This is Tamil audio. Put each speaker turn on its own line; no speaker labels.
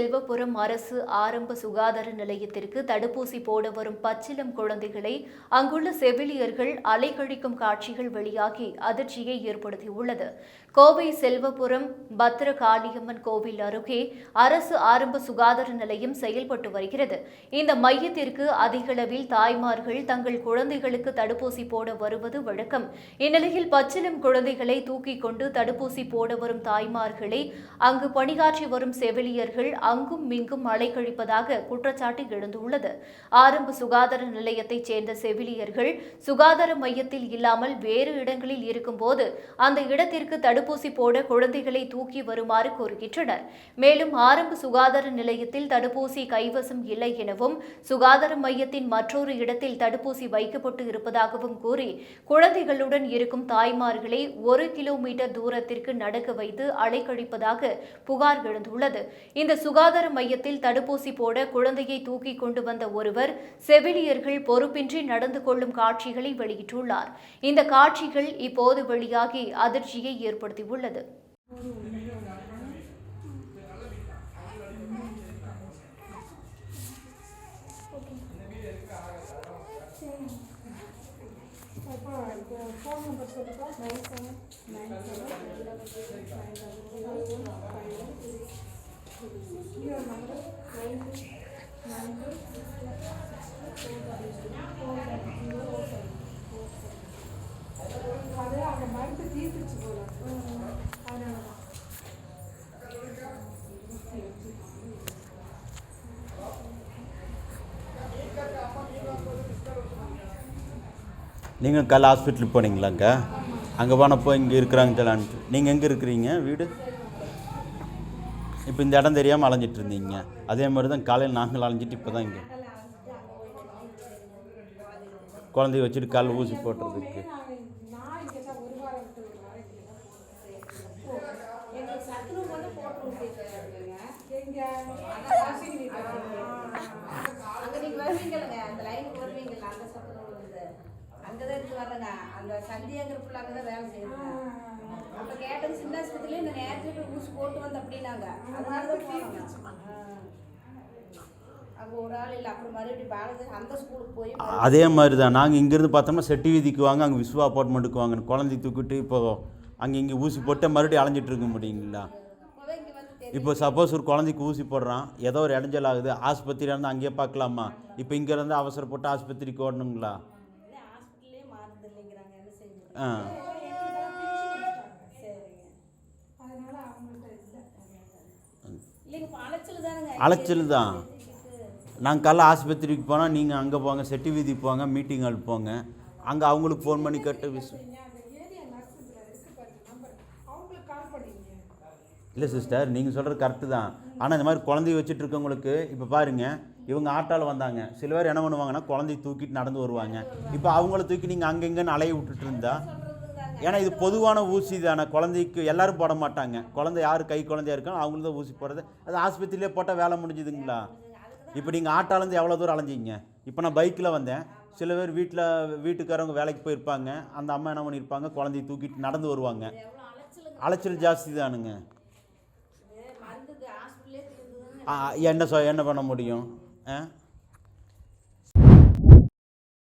செல்வபுரம் அரசு ஆரம்ப சுகாதார நிலையத்திற்கு தடுப்பூசி போட வரும் பச்சிலம் குழந்தைகளை அங்குள்ள செவிலியர்கள் அலைகழிக்கும் காட்சிகள் வெளியாகி அதிர்ச்சியை ஏற்படுத்தியுள்ளது. கோவை செல்வபுரம் பத்ர காளியம்மன் கோவில் அருகே அரசு ஆரம்ப சுகாதார நிலையம் செயல்பட்டு வருகிறது. இந்த மையத்திற்கு அதிகளவில் தாய்மார்கள் தங்கள் குழந்தைகளுக்கு தடுப்பூசி போட வருவது வழக்கம். இந்நிலையில் பச்சிலம் குழந்தைகளை தூக்கிக் கொண்டு தடுப்பூசி போட வரும் தாய்மார்களை அங்கு பணியாற்றி வரும் செவிலியர்கள் அங்கும் மிங்கும் அலைக்கழிப்பதாக குற்றச்சாட்டு எழுந்துள்ளது. ஆரம்ப சுகாதார நிலையத்தைச் சேர்ந்த செவிலியர்கள் சுகாதார மையத்தில் இல்லாமல் வேறு இடங்களில் இருக்கும்போது அந்த இடத்திற்கு தடுப்பூசி போட குழந்தைகளை தூக்கி வருமாறு கோருகின்றனர். மேலும் ஆரம்ப சுகாதார நிலையத்தில் தடுப்பூசி கைவசம் இல்லை எனவும் சுகாதார மையத்தின் மற்றொரு இடத்தில் தடுப்பூசி வைக்கப்பட்டு இருப்பதாகவும் கூறி குழந்தைகளுடன் இருக்கும் தாய்மார்களை ஒரு கிலோமீட்டர் தூரத்திற்கு நடக்க வைத்து அலைக்கழிப்பதாக புகார் எழுந்துள்ளது. இந்த சுகாதார மையத்தில் தடுப்பூசி போட குழந்தையை தூக்கி கொண்டு வந்த ஒருவர் செவிலியர்கள் பொறுப்பின்றி நடந்து கொள்ளும் காட்சிகளை வெளியிட்டுள்ளார். இந்த காட்சிகள் இப்போது வெளியாகி அதிர்ச்சியை ஏற்படுத்தியுள்ளது.
ஃபோன் நம்பர் சொல்லுப்பா nine seven nine seven nine five your number nine two nine two அது அந்த மருந்து தீர்த்துச்சு போல அதனால தான்
நீங்கள் காலைல ஹாஸ்பிட்டலுக்கு போனீங்களாங்க? அங்கே போனப்போ இங்கே இருக்கிறாங்க சொல்லான்ட்டு நீங்கள் எங்கே இருக்கிறீங்க? வீடு? இப்போ இந்த இடம் தெரியாமல் அலைஞ்சிட்டு இருந்தீங்க. அதே மாதிரி தான் காலையில் நாங்கள் அலைஞ்சிட்டு இப்போ தான் இங்கே. குழந்தைய வச்சுட்டு கால் ஊசி போட்டுறதுக்கு.
அந்த அங்கதான் இருந்து வர்றேங்க அந்த சந்தியாங்கிற பிள்ளை அங்கதான் வேலை செய்யுது சின்ன ஆஸ்பத்திரியில இந்த நேரத்துக்கு ஊசி போட்டு வந்து அப்படின்னாங்க. அதனால தான் போனோம் அங்க ஒரு ஆள் இல்லை. அப்புறம் மறுபடியும் பாலது அந்த ஸ்கூலுக்கு போய்
அதே மாதிரி தான் நாங்கள் இங்கேருந்து பார்த்தோம்னா செட்டி வீதிக்கு வாங்க அங்கே விஸ்வா அப்பார்ட்மெண்ட்டுக்கு வாங்க. குழந்தை தூக்கிட்டு இப்போ அங்கே இங்கே ஊசி போட்டு மறுபடியும் அலைஞ்சிட்டு இருக்க முடியுங்களா?
அப்பவே இங்க வந்து தெரியும்
இப்போ சப்போஸ் ஒரு குழந்தைக்கு ஊசி போடுறான் ஏதோ ஒரு இடைஞ்சல் ஆகுது ஆஸ்பத்திரியில் இருந்து அங்கேயே பார்க்கலாமா? இப்போ இங்கேருந்து அவசரப்பட்டு ஆஸ்பத்திரிக்கு ஓடணுங்களா? ஆ.
அலைச்சல்
தான். நாங்கள் காலைல ஆஸ்பத்திரிக்கு போனால் நீங்கள் அங்கே போங்க செட்டி வீதிக்கு போங்க மீட்டிங் ஹால் போங்க. அங்கே அவங்களுக்கு ஃபோன் பண்ணி கேட்டு
பண்ணீங்க.
இல்லை சிஸ்டர் நீங்கள் சொல்கிறது கரெக்டு தான். ஆனால் இந்த மாதிரி குழந்தைய வச்சுட்டு இருக்கவங்களுக்கு இப்போ பாருங்க இவங்க ஆட்டோவில் வந்தாங்க. சில பேர் என்ன பண்ணுவாங்கன்னா குழந்தைய தூக்கிட்டு நடந்து வருவாங்க. இப்போ அவங்கள தூக்கி நீங்கள் அங்கங்கன்னு அலைய விட்டுட்டு இருந்தா ஏன்னா இது பொதுவான ஊசி தானே. குழந்தைக்கு எல்லாரும் போட மாட்டாங்க. குழந்தை யார் கை குழந்தையா இருக்காங்க அவங்களுக்கு தான் ஊசி போடுறது. அது ஆஸ்பத்திரியிலே போட்டால் வேலை முடிஞ்சுதுங்களா? இப்போ நீங்கள் ஆட்டோலேருந்து எவ்வளோ தூரம் அலைஞ்சிங்க? இப்போ நான் பைக்கில் வந்தேன். சில பேர் வீட்டில் வீட்டுக்காரவங்க வேலைக்கு போயிருப்பாங்க. அந்த அம்மா என்ன பண்ணியிருப்பாங்க? குழந்தைய தூக்கிட்டு நடந்து வருவாங்க. அலைச்சல் ஜாஸ்தி தானுங்க. என்ன சொ என்ன பண்ண முடியும்? ஆ?